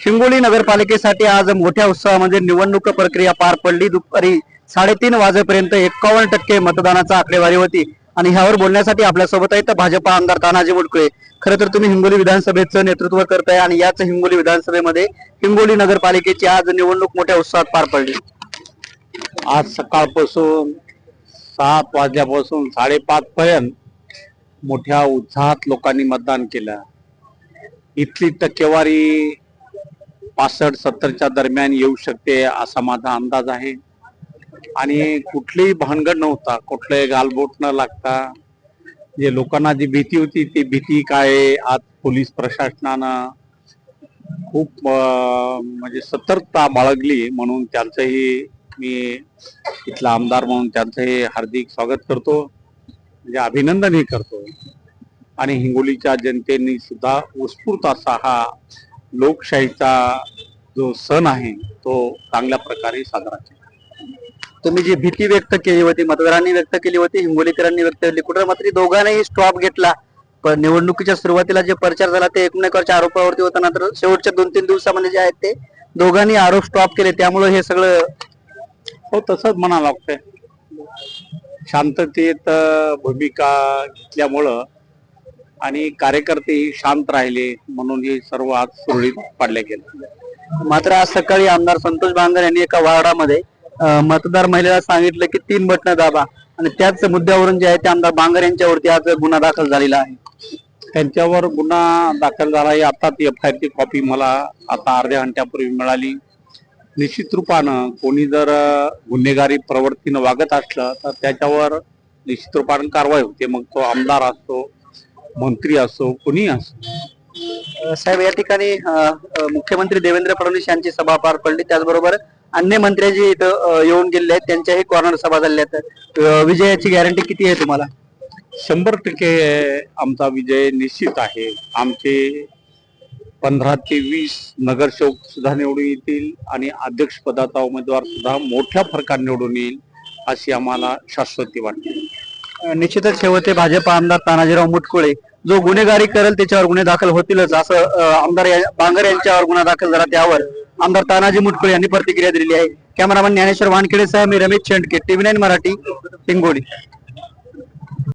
हिंगोली नगरपालिकेसाठी आज मोठ्या उत्साहामध्ये निवडणूक प्रक्रिया पार पडली. दुपारी साडेतीन वाजेपर्यंत एकावन्न टक्के मतदानाचा आकडेवारी होती. आणि ह्यावर बोलण्यासाठी आपल्यासोबत आहेत भाजपा आमदार तानाजी मुटकुळे खरं तर तुम्ही हिंगोली विधानसभेचं नेतृत्व करताय आणि याच हिंगोली विधानसभेमध्ये हिंगोली नगरपालिकेची आज निवडणूक मोठ्या उत्साहात पार पडली. आज सकाळपासून सात वाजल्यापासून साडेपाच पर्यंत मोठ्या उत्साहात लोकांनी मतदान केलं. इथली टक्केवारी पासष्ट सत्तरच्या दरम्यान येऊ शकते असा माझा अंदाज आहे. आणि कुठलीही भानगड नव्हता कुठलंही गालबोट न लागता जे लोकांना जी भीती होती ती भीती काय आज पोलीस प्रशासनानं खूप म्हणजे सतर्कता बाळगली म्हणून त्यांचंही मी इथला आमदार म्हणून त्यांचंही हार्दिक स्वागत करतो. म्हणजे अभिनंदनही करतो. आणि हिंगोलीच्या जनतेने सुद्धा उत्स्फूर्त असा हा लोकशाहीचा जो सण आहे तो चांगल्या प्रकारे साजरा केला. तुम्ही जी भीती व्यक्त केली होती मतदारांनी व्यक्त केली होती हिंगोलीकरांनी व्यक्त केली कुठं मात्र दोघांनाही स्टॉप घेतला. पण निवडणुकीच्या सुरुवातीला जे प्रचार झाला ते एकमेकांच्या आरोपावरती होता नंतर शेवटच्या दोन तीन दिवसामध्ये जे आहेत ते दोघांनी आरोप स्टॉप केले. त्यामुळे हे सगळं हो तसंच म्हणा लागतंय. शांततेत भूमिका घेतल्यामुळं आणि कार्यकर्तेही शांत राहिले म्हणून हे सर्व आज सुरळीत पाडले गेले. मात्र आज सकाळी आमदार संतोष बांगर यांनी एका वार्डामध्ये मतदार महिलेला सांगितलं की तीन बटणं दाबा आणि त्याच मुद्द्यावरून जे आहे ते आमदार बांगर यांच्यावरती आज गुन्हा दाखल झालेला आहे. त्यांच्यावर गुन्हा दाखल झाला आहे आता एफ आय ची कॉपी मला आता अर्ध्या घंट्यापूर्वी मिळाली. निश्चित रूपानं कोणी जर गुन्हेगारी प्रवृत्तीनं वागत असलं तर त्याच्यावर निश्चित रूपानं कारवाई होते. मग तो आमदार असतो मंत्री असो कोणी असो. साहेब या ठिकाणी मुख्यमंत्री देवेंद्र फडणवीस यांची सभा पार पडली. त्याचबरोबर अन्य मंत्री जे इथं येऊन गेलेले आहेत. त्यांच्याही कॉर्नर सभा झाल्या आहेत. विजयाची गॅरंटी किती आहे तुम्हाला? शंभर टक्के आमचा विजय निश्चित आहे. आमचे पंधरा ते वीस नगरसेवक सुद्धा निवडून येतील आणि अध्यक्षपदाचा उमेदवार सुद्धा मोठ्या फरकाने निवडून येईल अशी आम्हाला शाश्वती वाटते. निश्चितच हे भाजप आमदार तानाजीराव मुटकुळे जो गुन्हेगारी करेल त्याच्यावर गुन्हे दाखल होतीलच असं आमदार बांगर यांच्यावर गुन्हा दाखल झाला त्यावर. आमदार तानाजी मुटकुळे यांनी प्रतिक्रिया दिलेली आहे. कॅमेरामॅन ज्ञानेश्वर वानखेडे सह मी रमेश चेंडके टीव्ही नाईन मराठी हिंगोली.